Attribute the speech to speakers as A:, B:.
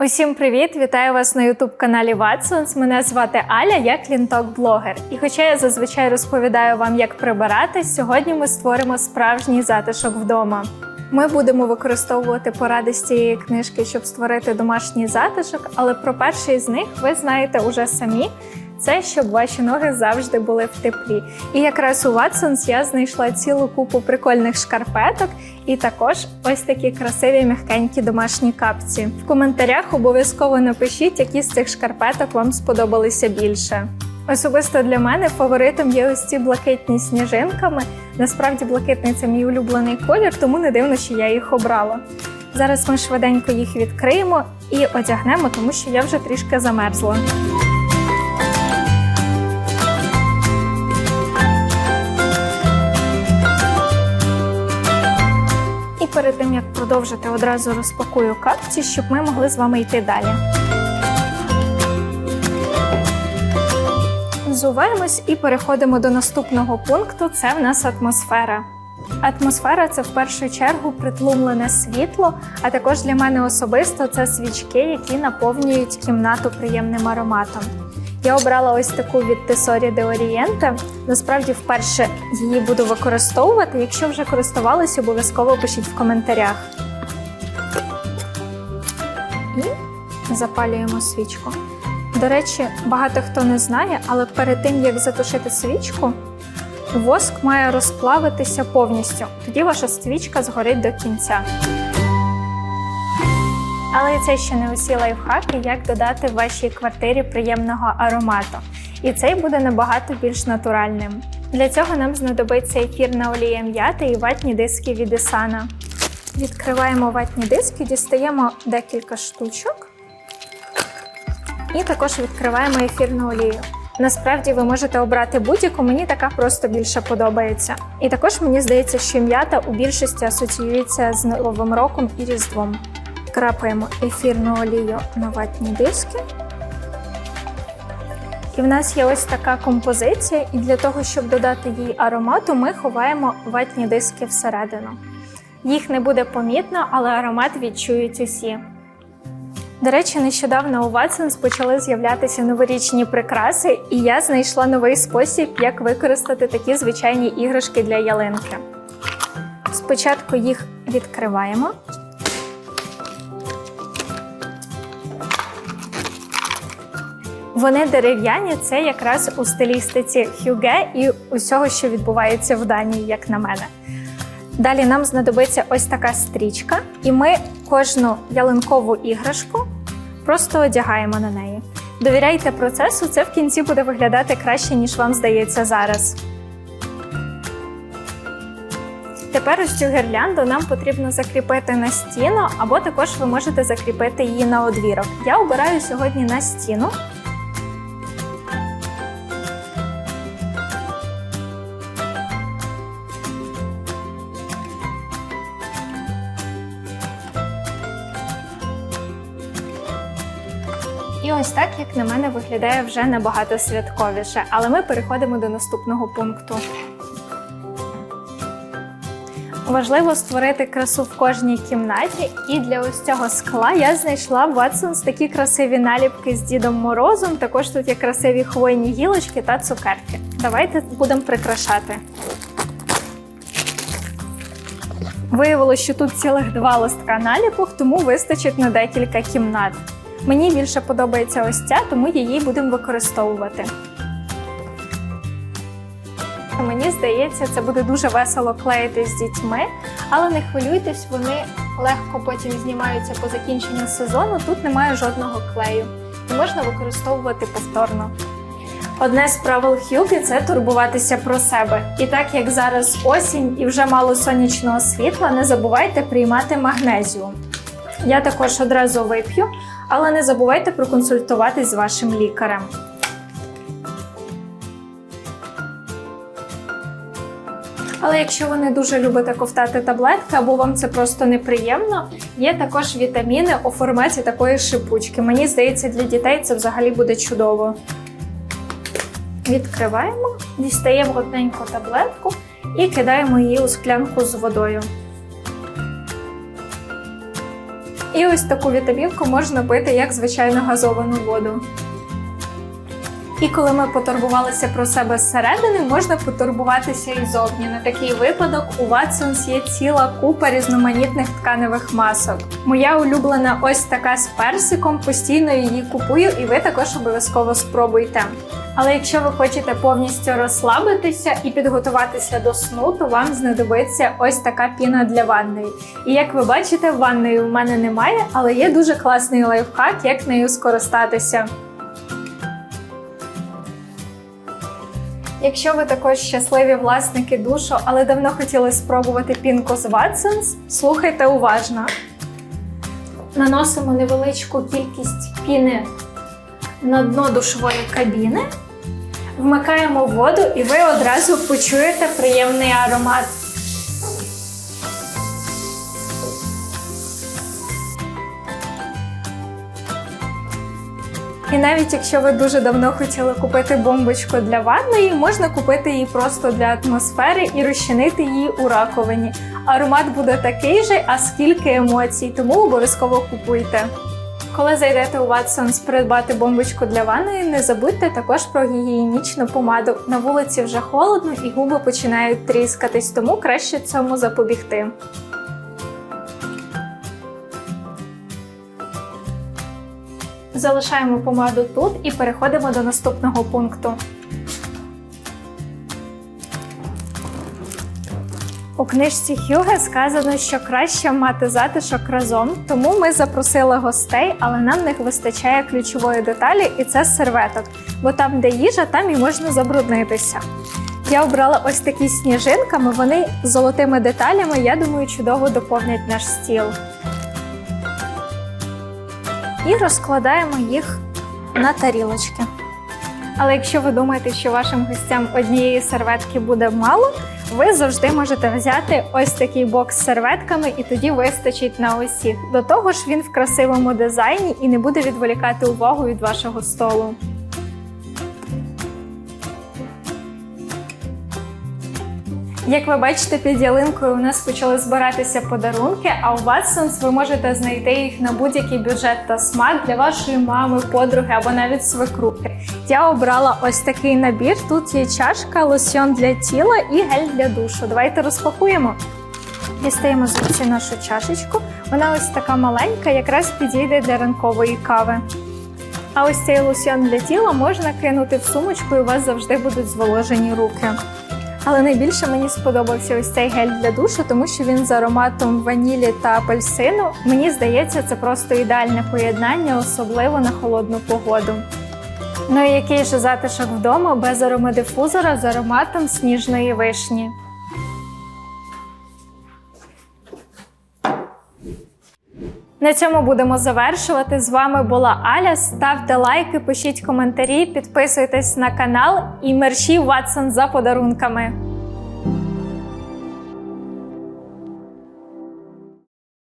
A: Усім привіт! Вітаю вас на ютуб-каналі Watsons. Мене звати Аля, я клінток-блогер. І хоча я зазвичай розповідаю вам, як прибиратись, сьогодні ми створимо справжній затишок вдома. Ми будемо використовувати поради з цієї книжки, щоб створити домашній затишок, але про перший з них ви знаєте уже самі. Це щоб ваші ноги завжди були в теплі. І якраз у Watsons я знайшла цілу купу прикольних шкарпеток і також ось такі красиві м'якенькі домашні капці. В коментарях обов'язково напишіть, які з цих шкарпеток вам сподобалися більше. Особисто для мене фаворитом є ось ці блакитні сніжинками. Насправді блакитний це мій улюблений колір, тому не дивно, що я їх обрала. Зараз ми швиденько їх відкриємо і одягнемо, тому що я вже трішки замерзла. Перед тим як продовжити, одразу розпакую капці, щоб ми могли з вами йти далі. Зуваємось і переходимо до наступного пункту. Це в нас атмосфера. Атмосфера це в першу чергу притлумлене світло, а також для мене особисто це свічки, які наповнюють кімнату приємним ароматом. Я обрала ось таку від Тесорі де Орієнте. Насправді, вперше її буду використовувати. Якщо вже користувалися, обов'язково пишіть в коментарях. І запалюємо свічку. До речі, багато хто не знає, але перед тим як затушити свічку, воск має розплавитися повністю. Тоді ваша свічка згорить до кінця. Але це ще не усі лайфхаки, як додати в вашій квартирі приємного аромату. І цей буде набагато більш натуральним. Для цього нам знадобиться ефірна олія м'яти і ватні диски від Isana. Відкриваємо ватні диски, дістаємо декілька штучок. І також відкриваємо ефірну олію. Насправді ви можете обрати будь-яку, мені така просто більше подобається. І також мені здається, що м'ята у більшості асоціюється з Новим роком і Різдвом. Крапаємо ефірну олію на ватні диски. І в нас є ось така композиція, і для того, щоб додати їй аромату, ми ховаємо ватні диски всередину. Їх не буде помітно, але аромат відчують усі. До речі, нещодавно у Watsons почали з'являтися новорічні прикраси, і я знайшла новий спосіб, як використати такі звичайні іграшки для ялинки. Спочатку їх відкриваємо. Вони дерев'яні, це якраз у стилістиці Хюге і усього, що відбувається в Данії, як на мене. Далі нам знадобиться ось така стрічка, і ми кожну ялинкову іграшку просто одягаємо на неї. Довіряйте процесу, це в кінці буде виглядати краще, ніж вам здається зараз. Тепер ось цю гірлянду нам потрібно закріпити на стіну, або також ви можете закріпити її на одвірок. Я обираю сьогодні на стіну. І ось так, як на мене, виглядає вже набагато святковіше. Але ми переходимо до наступного пункту. Важливо створити красу в кожній кімнаті, і для ось цього скла я знайшла в Watsons такі красиві наліпки з Дідом Морозом. Також тут є красиві хвойні гілочки та цукерки. Давайте будемо прикрашати. Виявилося, що тут цілих два листка наліпок, тому вистачить на декілька кімнат. Мені більше подобається ось ця, тому її будемо використовувати. Мені здається, це буде дуже весело клеїти з дітьми, але не хвилюйтесь, вони легко потім знімаються по закінченню сезону. Тут немає жодного клею і можна використовувати повторно. Одне з правил Хюги це турбуватися про себе. І так як зараз осінь і вже мало сонячного світла, не забувайте приймати магнезіум. Я також одразу вип'ю, але не забувайте проконсультуватись з вашим лікарем. Але якщо ви не дуже любите ковтати таблетки або вам це просто неприємно, є також вітаміни у форматі такої шипучки. Мені здається, для дітей це взагалі буде чудово. Відкриваємо, дістаємо одненьку таблетку і кидаємо її у склянку з водою. І ось таку вітамінку можна пити як звичайну газовану воду. І коли ми потурбувалися про себе зсередини, можна потурбуватися і зовні. На такий випадок у Watsons є ціла купа різноманітних тканевих масок. Моя улюблена ось така з персиком, постійно її купую, і ви також обов'язково спробуйте. Але якщо ви хочете повністю розслабитися і підготуватися до сну, то вам знадобиться ось така піна для ванної. І як ви бачите, ванної в мене немає, але є дуже класний лайфхак, як нею скористатися. Якщо ви також щасливі власники душу, але давно хотіли спробувати пінку з Watsons, слухайте уважно. Наносимо невеличку кількість піни на дно душової кабіни, вмикаємо воду, і ви одразу почуєте приємний аромат. Навіть якщо ви дуже давно хотіли купити бомбочку для ванної, можна купити її просто для атмосфери і розчинити її у раковині. Аромат буде такий же, а скільки емоцій, тому обов'язково купуйте. Коли зайдете у Watsons придбати бомбочку для ванної, не забудьте також про гігієнічну помаду. На вулиці вже холодно і губи починають тріскатись, тому краще цьому запобігти. Залишаємо помаду тут і переходимо до наступного пункту. У книжці Хюге сказано, що краще мати затишок разом, тому ми запросили гостей, але нам не вистачає ключової деталі, і це серветок. Бо там, де їжа, там і можна забруднитися. Я обрала ось такі сніжинками, вони з золотими деталями, я думаю, чудово доповнять наш стіл. І розкладаємо їх на тарілочки. Але якщо ви думаєте, що вашим гостям однієї серветки буде мало, ви завжди можете взяти ось такий бокс з серветками, і тоді вистачить на усіх. До того ж, він в красивому дизайні і не буде відволікати увагу від вашого столу. Як ви бачите, під ялинкою у нас почали збиратися подарунки, а у Watsons ви можете знайти їх на будь-який бюджет та смак для вашої мами, подруги або навіть свекрухи. Я обрала ось такий набір. Тут є чашка, лосьон для тіла і гель для душу. Давайте розпакуємо. Дістаємо звідси нашу чашечку. Вона ось така маленька, якраз підійде для ранкової кави. А ось цей лосьон для тіла можна кинути в сумочку, і у вас завжди будуть зволожені руки. Але найбільше мені сподобався ось цей гель для душу, тому що він з ароматом ванілі та апельсину. Мені здається, це просто ідеальне поєднання, особливо на холодну погоду. Ну і який же затишок вдома без аромадифузора з ароматом сніжної вишні. На цьому будемо завершувати. З вами була Аля. Ставте лайки, пишіть коментарі, підписуйтесь на канал і мерші Ватсон за подарунками.